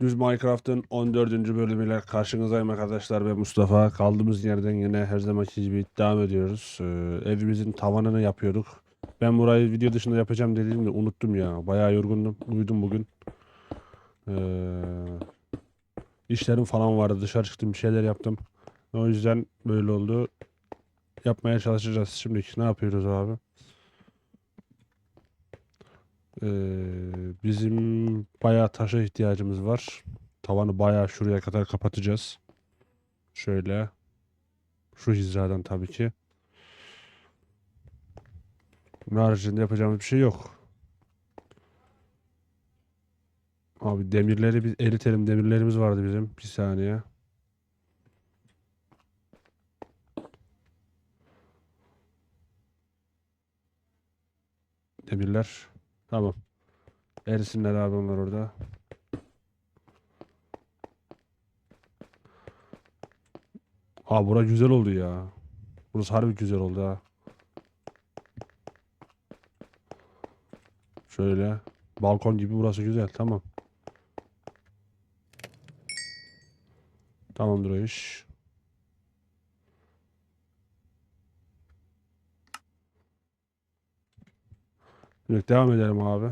Düz Minecraft'ın 14. bölümüyle karşınızdayım arkadaşlar ve Mustafa. Kaldığımız yerden yine her zamanki gibi devam ediyoruz. Ee, evimizin tavanını yapıyorduk. Ben burayı video dışında yapacağım dediğimde unuttum ya. Bayağı yorgundum. Uyudum bugün. Ee, işlerim falan vardı. Dışarı çıktım bir şeyler yaptım. O yüzden böyle oldu. Yapmaya çalışacağız. Şimdi ne yapıyoruz abi? Ee, bizim bayağı taşa ihtiyacımız var. Tavanı bayağı şuraya kadar kapatacağız. Şöyle. Şu hizadan tabii ki. Bunun haricinde yapacağımız bir şey yok. Abi demirleri biz eritelim. Demirlerimiz vardı bizim. Bir saniye. Demirler. Tamam. Erisinler abi onlar orada. Aa bura güzel oldu ya. Burası harbi güzel oldu ha. Şöyle. Balkon gibi burası güzel. Tamam. Tamamdır o iş. Evet, devam edelim abi.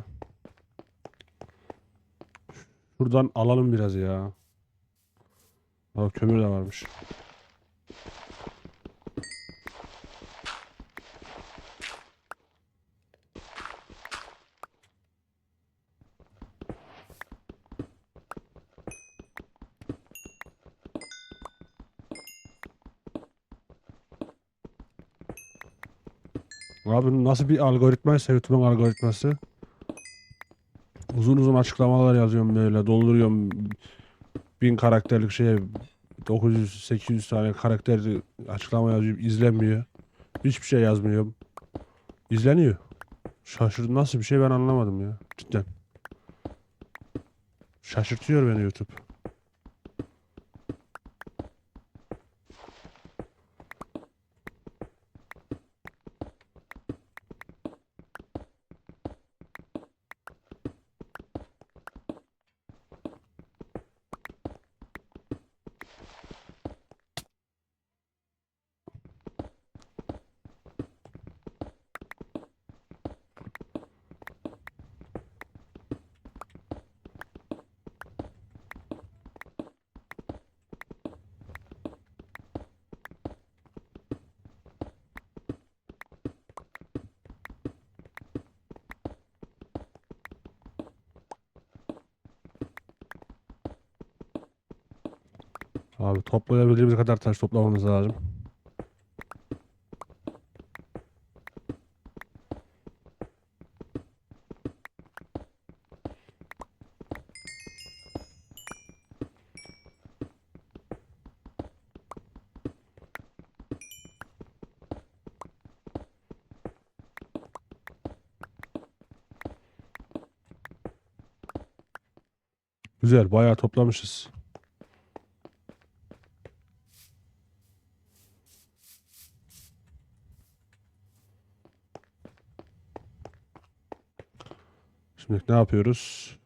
Şuradan alalım biraz ya. Aa, kömür de varmış. Abi nasıl bir algoritmaysa YouTube'un algoritması? Uzun uzun açıklamalar yazıyorum böyle dolduruyorum bin karakterlik şeye 900-800 tane karakter açıklama yazıyorum izlenmiyor. Hiçbir şey yazmıyorum. İzleniyor. Şaşırdım nasıl bir şey ben anlamadım ya cidden. Şaşırtıyor beni YouTube. Abi toplayabildiğimiz kadar taş toplamamız lazım. Güzel, bayağı toplamışız. Şimdi ne yapıyoruz?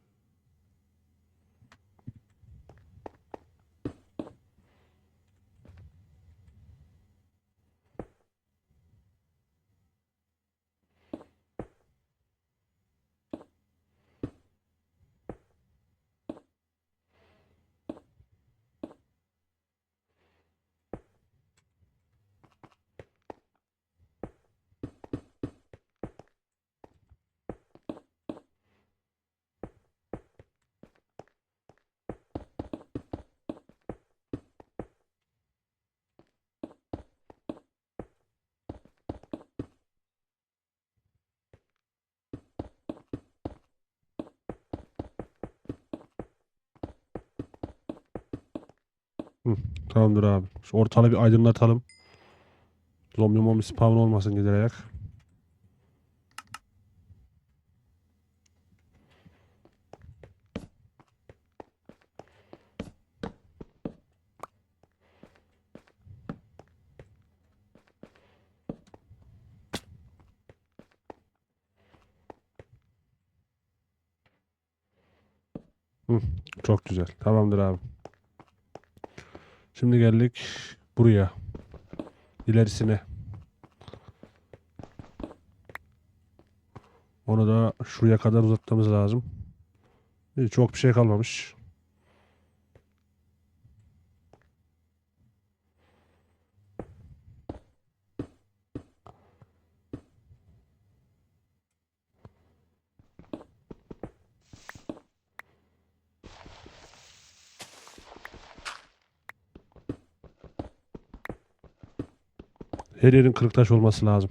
Tamamdır abi. Şu ortalığı bir aydınlatalım. Zombi mombi spawn olmasın giderek. Çok güzel. Tamamdır abi. Şimdi geldik buraya. İlerisine. Onu da şuraya kadar uzatmamız lazım. Çok bir şey kalmamış. Her yerin kırık taş olması lazım.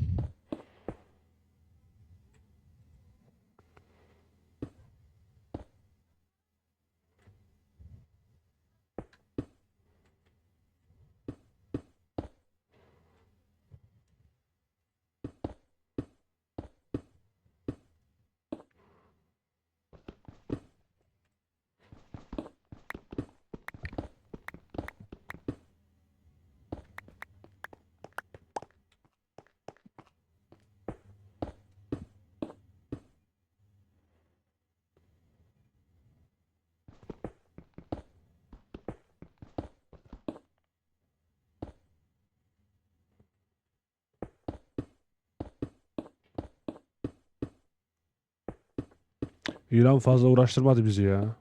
İran fazla uğraştırmadı bizi ya.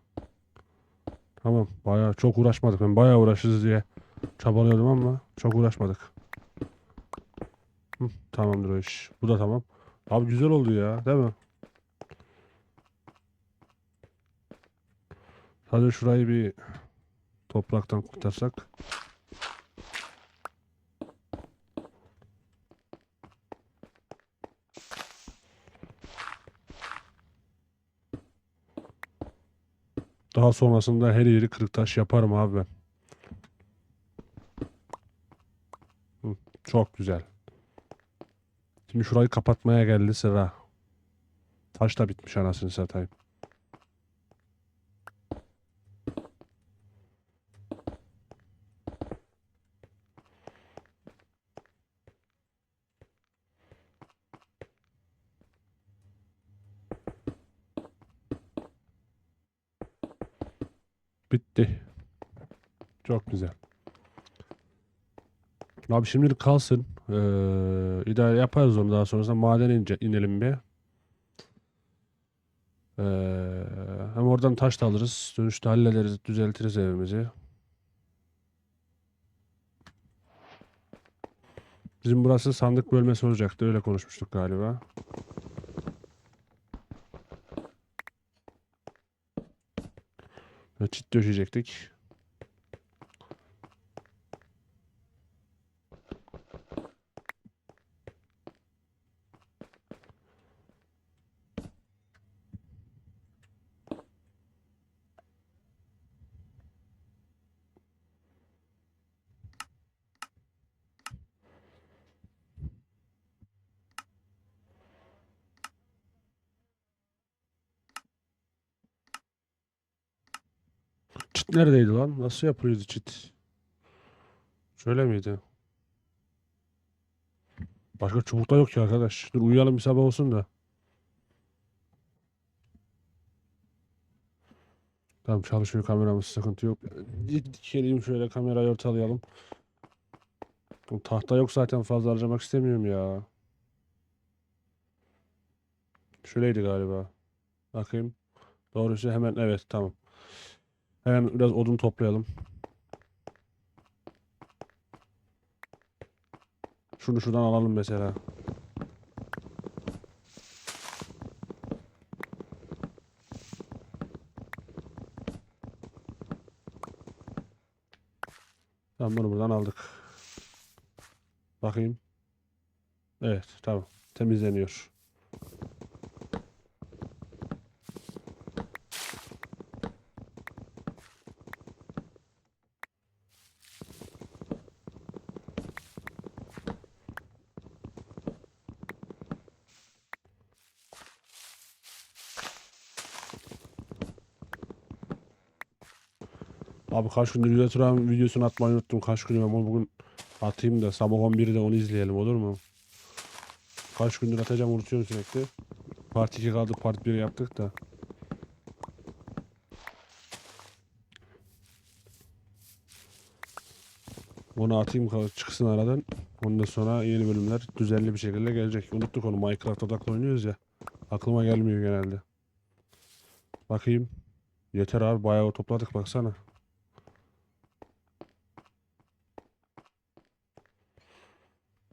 Tamam bayağı çok uğraşmadık. Ben bayağı uğraşırız diye çabalıyordum ama çok uğraşmadık. Hı, tamamdır o iş. Bu da tamam. Abi güzel oldu ya değil mi? Sadece şurayı bir topraktan kurtarsak. Daha sonrasında her yeri kırık taş yaparım abi ben. Çok güzel. Şimdi şurayı kapatmaya geldi sıra. Taş da bitmiş anasını satayım. Çok güzel. Abi şimdilik kalsın. Ee, idare yaparız onu daha sonrasında maden ince, inelim bir. Ee, hem oradan taş da alırız. Dönüşte hallederiz, düzeltiriz evimizi. Bizim burası sandık bölmesi olacaktı. Öyle konuşmuştuk galiba. Çit döşeyecektik. Çit neredeydi lan? Nasıl yapılıyordu çit? Şöyle miydi? Başka çubuk da yok ki arkadaş. Dur uyuyalım bir sabah olsun da. Tamam çalışıyor kameramız sıkıntı yok. Dikelim şöyle kamerayı ortalayalım. Bu Tahta yok zaten fazla harcamak istemiyorum ya. Şöyleydi galiba. Bakayım. Doğrusu hemen evet tamam. Hemen biraz odun toplayalım. Şunu şuradan alalım mesela. Tamam bunu buradan aldık. Bakayım. Evet tamam. Temizleniyor. Abi kaç gündür Yüce Turan videosunu atmayı unuttum. Kaç gündür ben ama bugün atayım da sabah 11'de onu izleyelim olur mu? Kaç gündür atacağım unutuyorum sürekli. Part 2 kaldık part 1 yaptık da. Onu atayım çıksın aradan. Ondan sonra yeni bölümler düzenli bir şekilde gelecek. Unuttuk onu Minecraft odaklı oynuyoruz ya. Aklıma gelmiyor genelde. Bakayım. Yeter abi bayağı topladık baksana.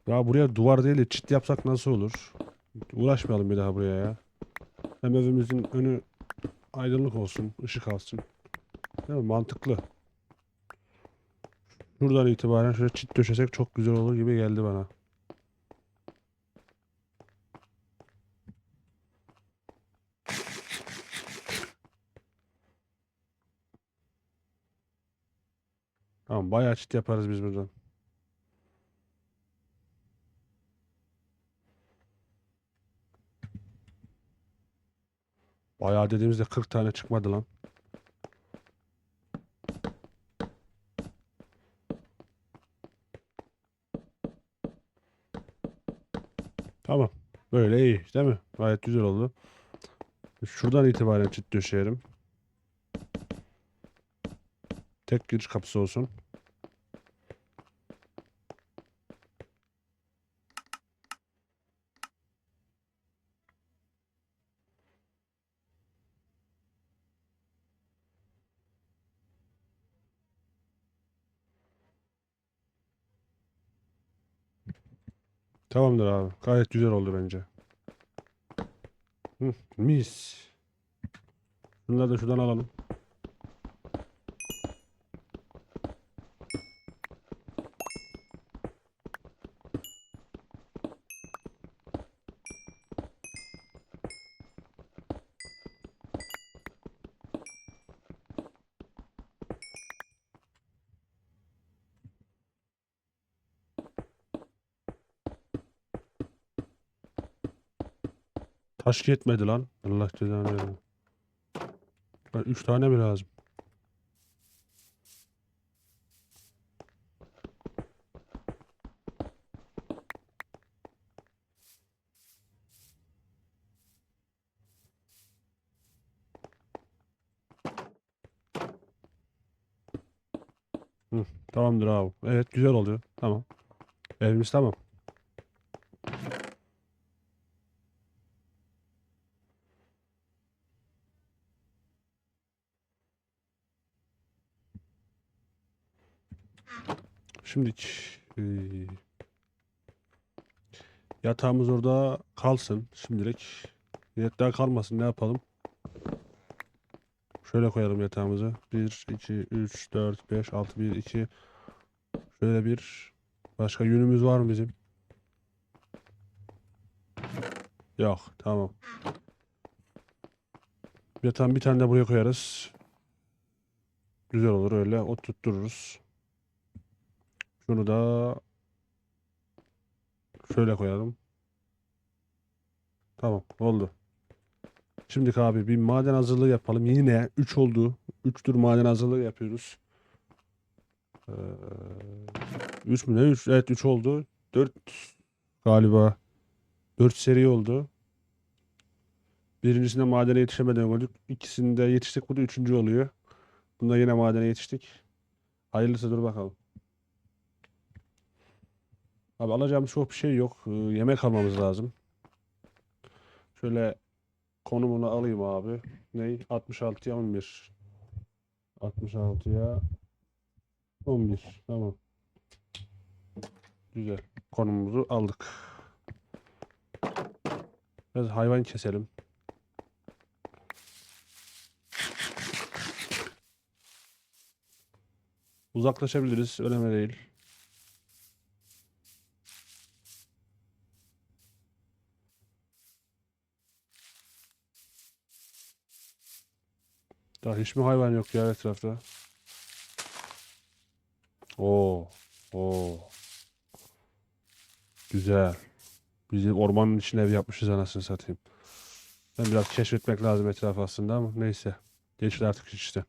Ya buraya duvar değil de çit yapsak nasıl olur? Uğraşmayalım bir daha buraya ya. Hem evimizin önü aydınlık olsun, ışık alsın. Değil mi? Mantıklı. Şuradan itibaren şöyle çit döşesek çok güzel olur gibi geldi bana. Tamam bayağı çit yaparız biz buradan. Bayağı dediğimizde 40 tane çıkmadı lan. Tamam. Böyle iyi değil mi? Gayet güzel oldu. Şuradan itibaren çit döşeyelim. Tek giriş kapısı olsun. Tamamdır abi. Gayet güzel oldu bence. Hı, mis. Bunları da şuradan alalım. Taş yetmedi lan. Allah cezanı versin. Ben üç tane mi lazım? Hı, tamamdır abi. Evet güzel oluyor. Tamam. Evimiz tamam. Şimdi yatağımız orada kalsın şimdilik. Yatağı kalmasın ne yapalım? Şöyle koyalım yatağımızı. 1, 2, 3, 4, 5, 6, 1, 2. Şöyle bir. Başka yünümüz var mı bizim? Yok tamam. Yatağın bir tane de buraya koyarız. Güzel olur öyle oturturuz. Şunu da şöyle koyalım. Tamam oldu. Şimdi abi bir maden hazırlığı yapalım. Yine 3 oldu. 3 tür maden hazırlığı yapıyoruz. Ee, 3 mü ne? 3 evet 3 oldu. 4 galiba 4 seri oldu. Birincisinde madene yetişemeden öldük. İkisinde yetiştik. Bu da üçüncü oluyor. Bunda yine madene yetiştik. Hayırlısı dur bakalım. Abi alacağımız çok bir şey yok. Ee, yemek almamız lazım. Şöyle konumunu alayım abi. Ney? 66'ya 11. 66'ya 11. Tamam. Güzel. Konumumuzu aldık. Biraz hayvan keselim. Uzaklaşabiliriz. Önemli değil. Daha hiç mi hayvan yok ya etrafta? Oo, oo. Güzel. Biz ormanın içine ev yapmışız anasını satayım. Ben biraz keşfetmek lazım etrafı aslında ama neyse. Geçti artık işte.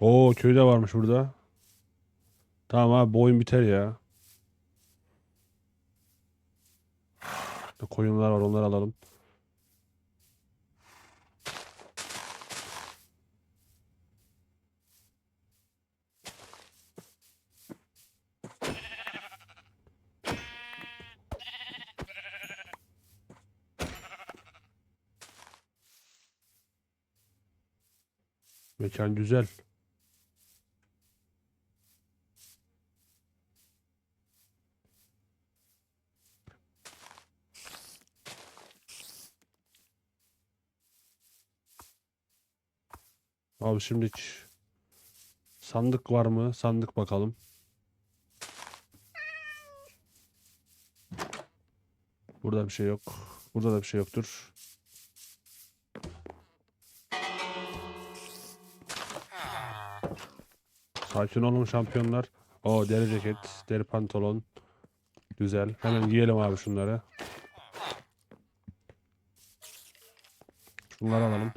Oo köyde varmış burada. Tamam abi bu oyun biter ya. Koyunlar var onları alalım. Mekan güzel. Abi şimdi sandık var mı? Sandık bakalım. Burada bir şey yok. Burada da bir şey yoktur. Sakin olun şampiyonlar. O deri ceket, deri pantolon. Güzel. Hemen giyelim abi şunları. Şunları alalım.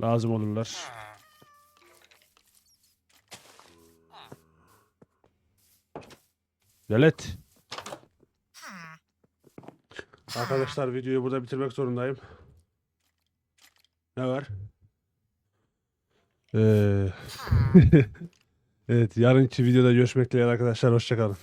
Lazım olurlar. Velet. Arkadaşlar videoyu burada bitirmek zorundayım. Ne var? Ee, evet yarınki videoda görüşmek dileğiyle arkadaşlar. Hoşçakalın.